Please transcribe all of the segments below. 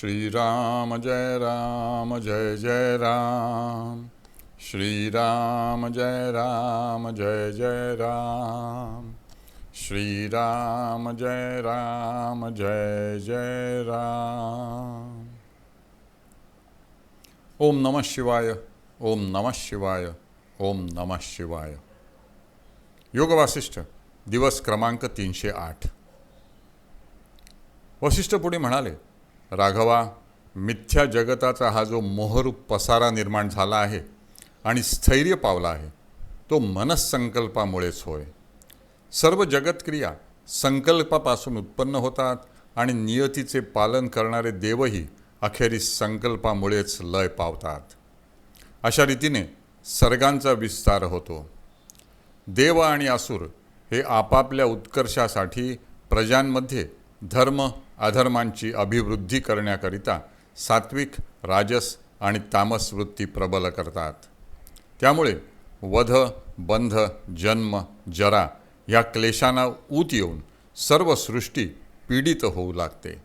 श्रीराम जय राम जय जय राम। श्रीराम जय राम जय जय राम। श्रीराम जय राम जय जय राम। ओम नमः शिवाय ओम नमः शिवाय ओम नमः शिवाय। योग वासिष्ठ दिवस क्रमांक तीनशे आठ। वशिष्ठ पुढे म्हणाले राघवा मिथ्या जगताचा हा जो मोहर पसारा निर्माण झाला आहे आणि स्थैर्य पावला आहे तो मनसंकल्पामुळेच होय. सर्व जगतक्रिया संकल्पापासून उत्पन्न होतात आणि नियतीचे पालन करणारे देवही अखेरीस संकल्पामुळेच लय पावतात. अशा रीतीने सर्गांचा विस्तार होतो. देव आणि असुर हे आपापल्या उत्कर्षासाठी प्रजांमध्ये धर्म अधर्मांची अभिवृद्धी करण्याकरिता सात्विक राजस आणि तामस वृत्ती प्रबल करतात. त्यामुळे वध बंध जन्म जरा या क्लेशांना ऊत येऊन सर्व सृष्टी पीडित होऊ लागते.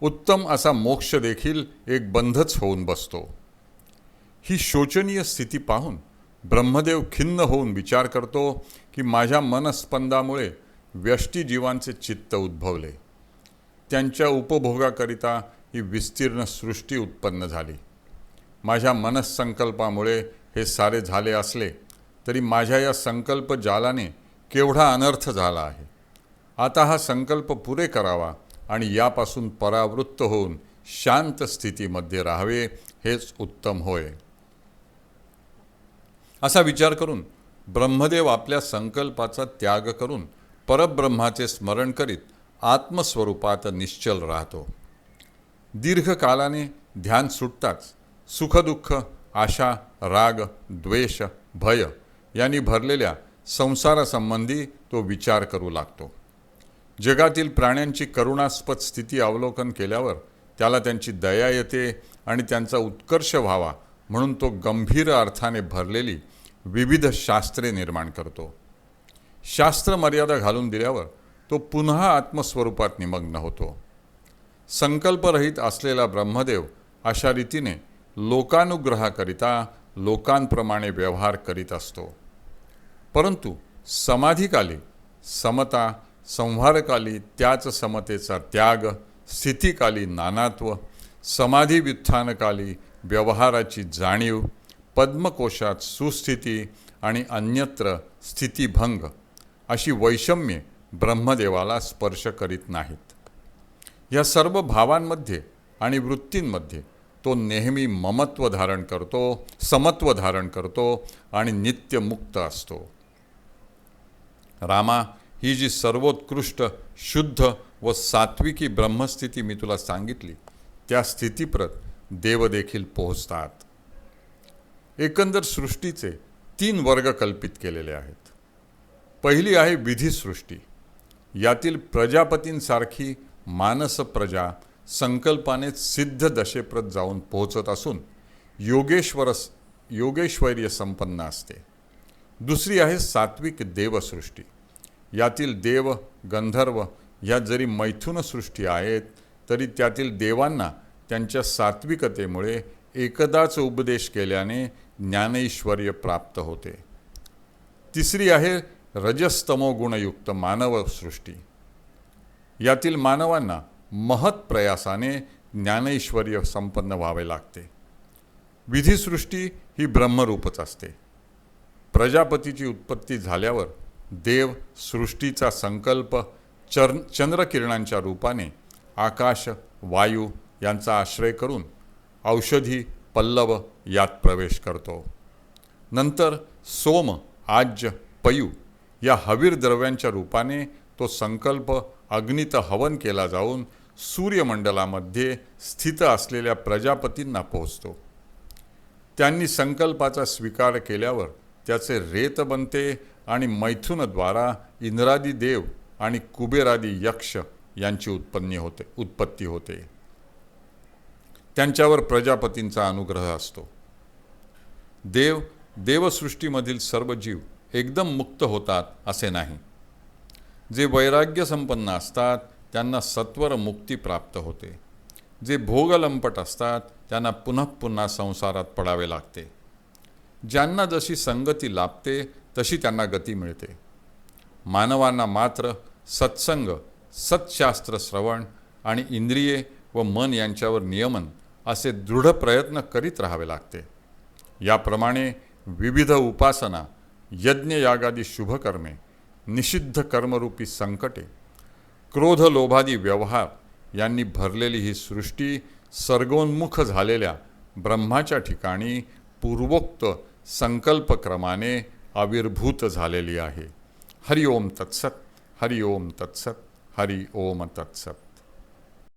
उत्तम असा मोक्ष देखील एक बंधच होऊन बसतो. ही शोचनीय स्थिती पाहून ब्रह्मदेव खिन्न होऊन विचार करतो की माझ्या मनस्पंदामुळे व्यष्टीजीवांचे चित्त उद्भवले. त्यांच्या उपभोगाकरिता ही विस्तीर्ण सृष्टी उत्पन्न झाली. माझ्या मनसंकल्पामुळे हे सारे झाले असले तरी माझ्या या संकल्प जालाने केवढा अनर्थ झाला आहे. आता हा संकल्प पुरे करावा आणि यापासून परावृत्त होऊन शांत स्थितीमध्ये राहावे हेच उत्तम होय. असा विचार करून ब्रह्मदेव आपल्या संकल्पाचा त्याग करून परब्रह्माचे स्मरण करीत आत्मस्वरूपात निश्चल राहतो. दीर्घकालाने ध्यान सुटताच सुखदुःख आशा राग द्वेष भय यांनी भरलेल्या संसारासंबंधी तो विचार करू लागतो. जगातील प्राण्यांची करुणास्पद स्थिती अवलोकन केल्यावर त्याला त्यांची दया येते आणि त्यांचा उत्कर्ष व्हावा म्हणून तो गंभीर अर्थाने भरलेली विविध शास्त्रे निर्माण करतो. शास्त्र मर्यादा घालून दिल्यावर तो पुन्हा आत्मस्वरूपात निमग्न होतो. संकल्परहित असलेला ब्रह्मदेव अशा रीतीने लोकानुग्रहाकरिता लोकांप्रमाणे व्यवहार करीत असतो. परंतु समाधीकाली समता संहारकाली त्याच समतेचा त्याग स्थितीकाली नानात्व समाधी व्युत्थानकाली व्यवहाराची जाणीव पद्मकोशात सुस्थिती आणि अन्यत्र स्थितीभंग अशी वैषम्ये ब्रह्मदेवाला स्पर्श करीत नाहीत. या सर्व भावांमध्ये आणि वृत्तींमध्ये तो नेहमी ममत्व धारण करतो समत्व धारण करतो आणि नित्यमुक्त असतो. रामा ही जी सर्वोत्कृष्ट शुद्ध व सात्विकी ब्रह्मस्थिती मी तुला सांगितली त्या स्थितीप्रत देव देखील पोहोचतात. एकंदर सृष्टीचे तीन वर्ग कल्पित केलेले आहेत. पहिली आहे विधिसृष्टी. यातील प्रजापतींसारखी मानस प्रजा संकल्पाने सिद्ध दशेप्रत जाऊन पोहोचत असून योगेश्वरस योगेश्वर्य संपन्न असते. दुसरी आहे सात्विक देवसृष्टी. यातील देव गंधर्व ह्या जरी मैथुन सृष्टी आहेत तरी त्यातील देवांना त्यांच्या सात्विकतेमुळे एकदाच उपदेश केल्याने ज्ञानैश्वर्य प्राप्त होते. तिसरी आहे रजस्तमो गुणयुक्त मानवसृष्टी यातील मानवांना महत प्रयासाने ज्ञानैश्वर्य संपन्न व्हावे लागते. विधिसृष्टी ही ब्रह्मरूपच असते. प्रजापतीची उत्पत्ती झाल्यावर देव सृष्टीचा संकल्प चर चंद्रकिरणांच्या रूपाने आकाश वायू यांचा आश्रय करून औषधी पल्लव यात प्रवेश करतो. नंतर सोम आज्य पयू या हवीर द्रव्यांच्या रूपाने तो संकल्प अग्नीत हवन केला जाऊन सूर्यमंडलामध्ये स्थित असलेल्या प्रजापतींना पोहोचतो. त्यांनी संकल्पाचा स्वीकार केल्यावर त्याचे रेत बनते आणि मैथुनद्वारा इंद्रादी देव आणि कुबेरादी यक्ष यांची उत्पन्नी होते उत्पत्ती होते. त्यांच्यावर प्रजापतींचा अनुग्रह असतो. देव देवसृष्टीमधील सर्व जीव एकदम मुक्त होतात असे नाही. जे वैराग्य संपन्न असतात त्यांना सत्वर मुक्ती प्राप्त होते. जे भोगलंपट असतात त्यांना पुन्हा पुन्हा संसारात पडावे लागते. ज्यांना जशी संगती लाभते तशी त्यांना गती मिळते. मानवांना मात्र सत्संग सत्शास्त्र श्रवण आणि इंद्रिये व मन यांच्यावर नियमन असे दृढ प्रयत्न करीत राहावे लागते. याप्रमाणे विविध उपासना यज्ञयागादी शुभकर्मे निषिद्ध कर्मरूपी संकटे क्रोध लोभादी व्यवहार यांनी भरलेली ही सृष्टी सर्गोन्मुख झालेल्या ब्रह्माच्या ठिकाणी पूर्वोक्त संकल्पक्रमाने आविर्भूत झालेली आहे. हरि ओम तत्सत हरि ओम तत्सत हरि ओम तत्सत.